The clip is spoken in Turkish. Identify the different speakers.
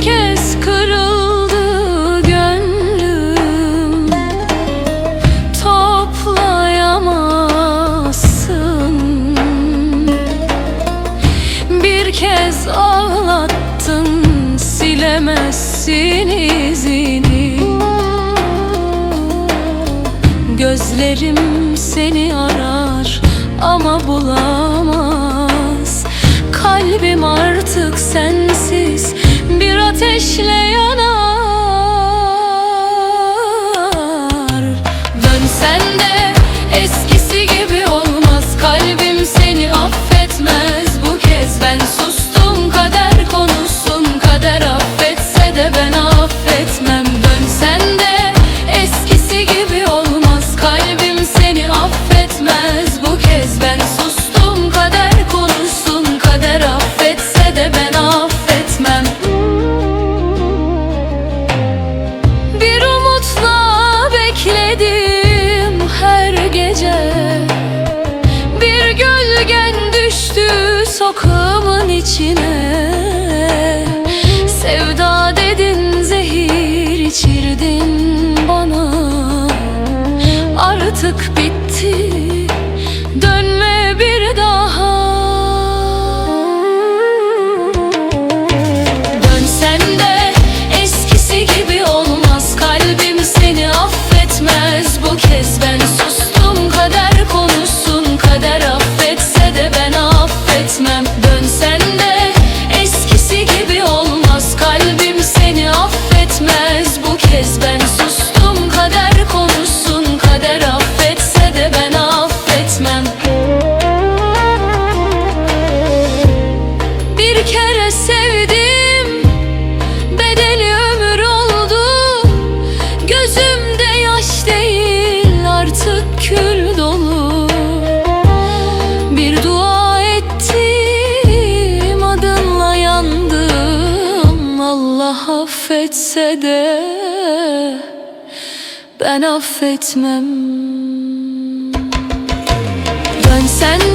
Speaker 1: kez kırıldı gönlüm. Toplayamazsın. Bir kez ağlattın silemezsin izini. Gözlerim seni arar ama bulamaz. Kalbim artık sensiz ateşle yanar. Dönsen içine. Sevda dedin zehir içirdin bana. Artık kez ben sustum Kader konuşsun kader affetse de ben affetmem. etse de ben affetmem. Ben sen